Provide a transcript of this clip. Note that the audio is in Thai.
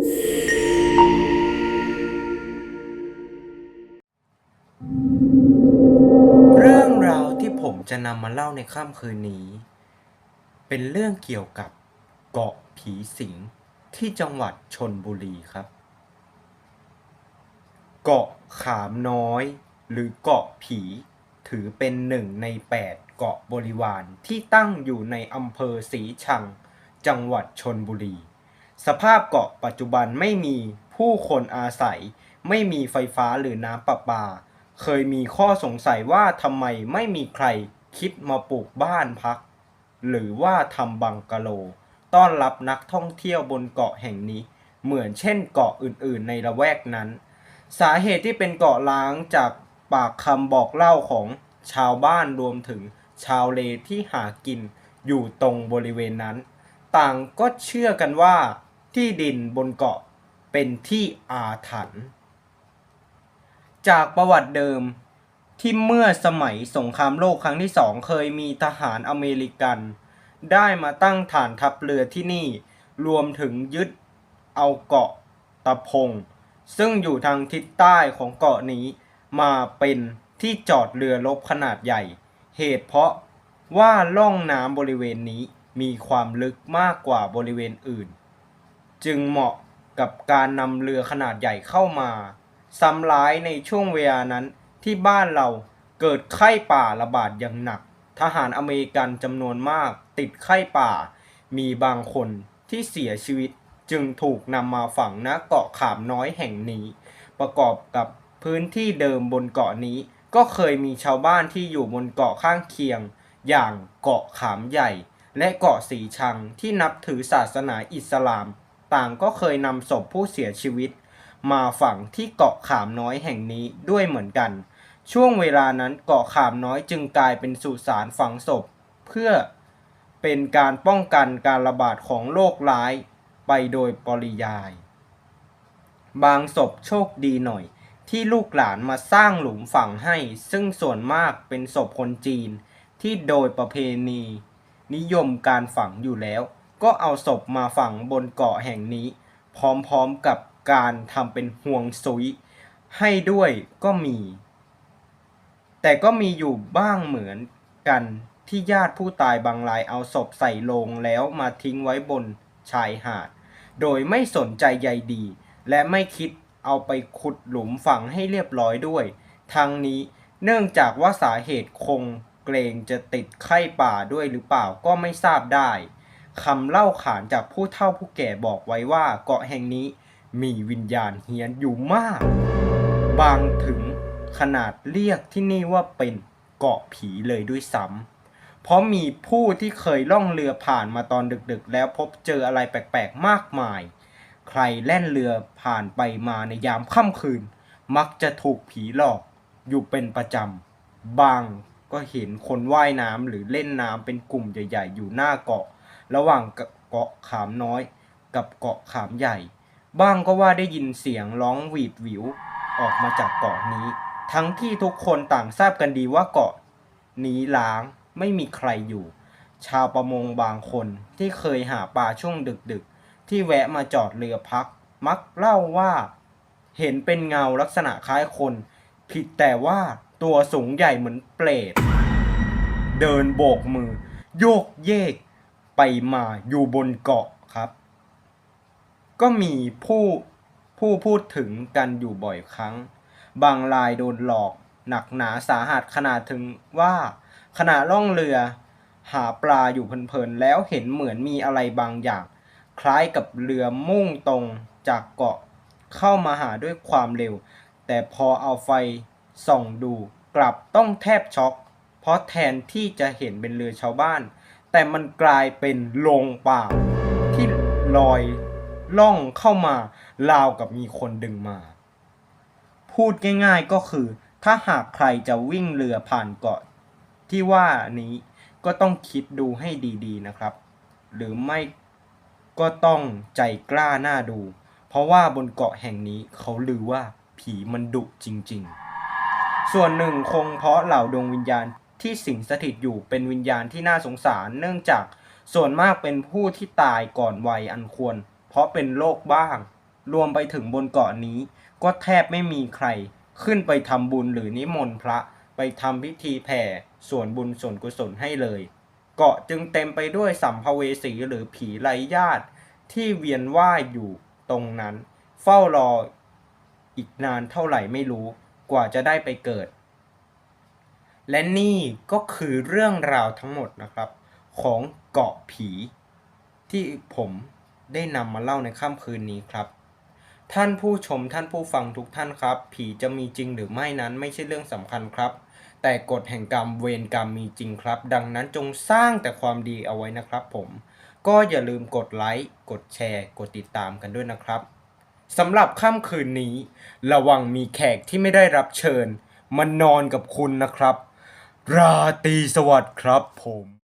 เรื่องราวที่ผมจะนำมาเล่าในค่ำคืนนี้ เป็นเรื่องเกี่ยวกับเกาะผีสิงที่จังหวัดชนบุรีครับ เกาะขามน้อย หรือเกาะผี ถือเป็นหนึ่งในแปดเกาะบริวารที่ตั้งอยู่ในอำเภอศรีชัง จังหวัดชนบุรี สภาพเกาะปัจจุบันไม่มีผู้คนอาศัย ไม่มีไฟฟ้าหรือน้ำประปา เคยมีข้อสงสัยว่าทำไมไม่มีใครคิดมาปลูกบ้านพัก หรือว่าทำบังกะโล ต้อนรับนักท่องเที่ยวบนเกาะแห่งนี้ เหมือนเช่นเกาะอื่นๆ ในละแวกนั้น สาเหตุที่เป็นเกาะล้างจากปากคำบอกเล่าของชาวบ้านรวมถึงชาวเลที่หากินอยู่ตรงบริเวณนั้น ต่างก็เชื่อกันว่า ที่ดินบนเกาะเป็นที่อาถรรพ์จากประวัติเดิมที่เมื่อสมัยสงครามโลกครั้งที่สองเคยมีทหารอเมริกัน ได้มาตั้งฐานทัพเรือที่นี่ รวมถึงยึดเอาเกาะตะพง ซึ่งอยู่ทางทิศใต้ของเกาะนี้มาเป็นที่จอดเรือรบขนาดใหญ่ เหตุเพราะว่าล่องน้ำบริเวณนี้มีความลึกมากกว่าบริเวณอื่น จึงเหมาะกับการนำเรือขนาดใหญ่เข้ามาซ้ำร้ายในช่วงเวลานั้นที่บ้านเราเกิดไข้ป่าระบาดอย่างหนัก ทหารอเมริกันจำนวนมากติดไข้ป่า มีบางคนที่เสียชีวิตจึงถูกนำมาฝังณเกาะขามน้อยแห่งนี้ ประกอบกับพื้นที่เดิมบนเกาะนี้ ก็เคยมีชาวบ้านที่อยู่บนเกาะข้างเคียง อย่างเกาะขามใหญ่ และเกาะสีชังที่นับถือศาสนาอิสลาม ต่างก็เคยนำศพผู้เสียชีวิต มาฝังที่เกาะขามน้อยแห่งนี้ด้วยเหมือนกัน ช่วงเวลานั้นเกาะขามน้อยจึงกลายเป็นสุสานฝังศพ เพื่อเป็นการป้องกันการระบาดของโรคร้ายไปโดยปริยาย บางศพโชคดีหน่อย ที่ลูกหลานมาสร้างหลุมฝังให้ ซึ่งส่วนมากเป็นศพคนจีนที่โดยประเพณี นิยมการฝังอยู่แล้ว ก็เอาศพมาฝังบนเกาะแห่งนี้ พร้อมๆกับการทำเป็นห่วงซุย ให้ด้วยก็มี แต่ก็มีอยู่บ้างเหมือนกันที่ญาติผู้ตายบางรายเอาศพใส่โลงแล้วมาทิ้งไว้บนชายหาด โดยไม่สนใจใยดี และไม่คิดเอาไปขุดหลุมฝังให้เรียบร้อยด้วยทั้งนี้เนื่องจากว่าสาเหตุคงเกรงจะติดไข้ป่าด้วยหรือเปล่าก็ไม่ทราบได้ คำเล่าขานจากผู้เฒ่าผู้แก่บอกไว้ว่าเกาะแห่งนี้มีวิญญาณเฮียนอยู่มาก บางถึงขนาดเรียกที่นี่ว่าเป็นเกาะผีเลยด้วยซ้ำเพราะมีผู้ที่เคยล่องเรือผ่านมาตอนดึกๆ แล้วพบเจออะไรแปลกๆ มากมาย ใครแล่นเรือผ่านไปมาในยามค่ำคืน มักจะถูกผีหลอกอยู่เป็นประจำ บางก็เห็นคนว่ายน้ำหรือเล่นน้ำเป็นกลุ่มใหญ่ ๆ อยู่หน้าเกาะ ระหว่างเกาะขามน้อย กับเกาะขามใหญ่ บ้างก็ว่าได้ยินเสียงร้องหวีดหวิว ออกมาจากเกาะนี้ ทั้งที่ทุกคนต่างทราบกันดีว่าเกาะ นี้ล้างไม่มีใครอยู่ ชาวประมงบางคนที่เคยหาปลาช่วงดึกๆ ที่แวะมาจอดเรือพัก มักเล่าว่า เห็นเป็นเงาลักษณะคล้ายคน ผิดแต่ว่าตัวสูงใหญ่เหมือนเปรตเดินโบกมือ โยกเยก ไปมาอยู่บนเกาะครับ ก็มีผู้ผู้พูดถึงกันอยู่บ่อยครั้ง บางรายโดนหลอกหนักหนาสาหัสขนาดถึงว่าขณะล่องเรือหาปลาอยู่เพลินๆแล้วเห็นเหมือนมีอะไรบางอย่าง คล้ายกับเรือมุ่งตรงจากเกาะเข้ามาหาด้วยความเร็ว แต่พอเอาไฟส่องดูกลับต้องแทบช็อก เพราะแทนที่จะเห็นเป็นเรือชาวบ้าน แต่มันกลายเป็นโลงเปล่า ที่ลอยล่องเข้ามาราวกับมีคนดึงมา พูดง่ายๆก็คือ ถ้าหากใครจะวิ่งเรือผ่านเกาะ ที่ว่านี้ก็ต้องคิดดูให้ดีๆนะครับ หรือไม่ก็ต้องใจกล้าหน้าดู เพราะว่าบนเกาะแห่งนี้เขาลือว่าผีมันดุจริงๆ ส่วนหนึ่งคงเพราะเหล่าดวงวิญญาณ ที่สิงสถิตอยู่เป็นวิญญาณที่น่าสงสาร เนื่องจากส่วนมากเป็นผู้ที่ตายก่อนวัยอันควร เพราะเป็นโรคบ้าง รวมไปถึงบนเกาะนี้ ก็แทบไม่มีใคร ขึ้นไปทำบุญหรือนิมนต์พระไปทำพิธีแผ่ส่วนบุญส่วนกุศลให้เลย เกาะจึงเต็มไปด้วยสัมภเวสีหรือผีไร้ญาติ ที่เวียนว่ายอยู่ตรงนั้น เฝ้ารออีกนานเท่าไหร่ไม่รู้กว่าจะได้ไปเกิด และนี่ก็คือเรื่องราวทั้งหมดนะครับ ของเกาะผี ที่ผมได้นำมาเล่าในค่ำคืนนี้ครับ ท่านผู้ชมท่านผู้ฟังทุกท่านครับ ผีจะมีจริงหรือไม่นั้นไม่ใช่เรื่องสำคัญครับ แต่กฎแห่งกรรมเวรกรรมมีจริงครับ ดังนั้นจงสร้างแต่ความดีเอาไว้นะครับ ผม ก็อย่าลืมกดไลค์กดแชร์ กดติดตามกันด้วยนะครับสำหรับค่ำคืนนี้ ระวังมีแขกที่ไม่ได้รับเชิญมานอนกับคุณนะครับ ราตรีสวัสดิ์ครับผม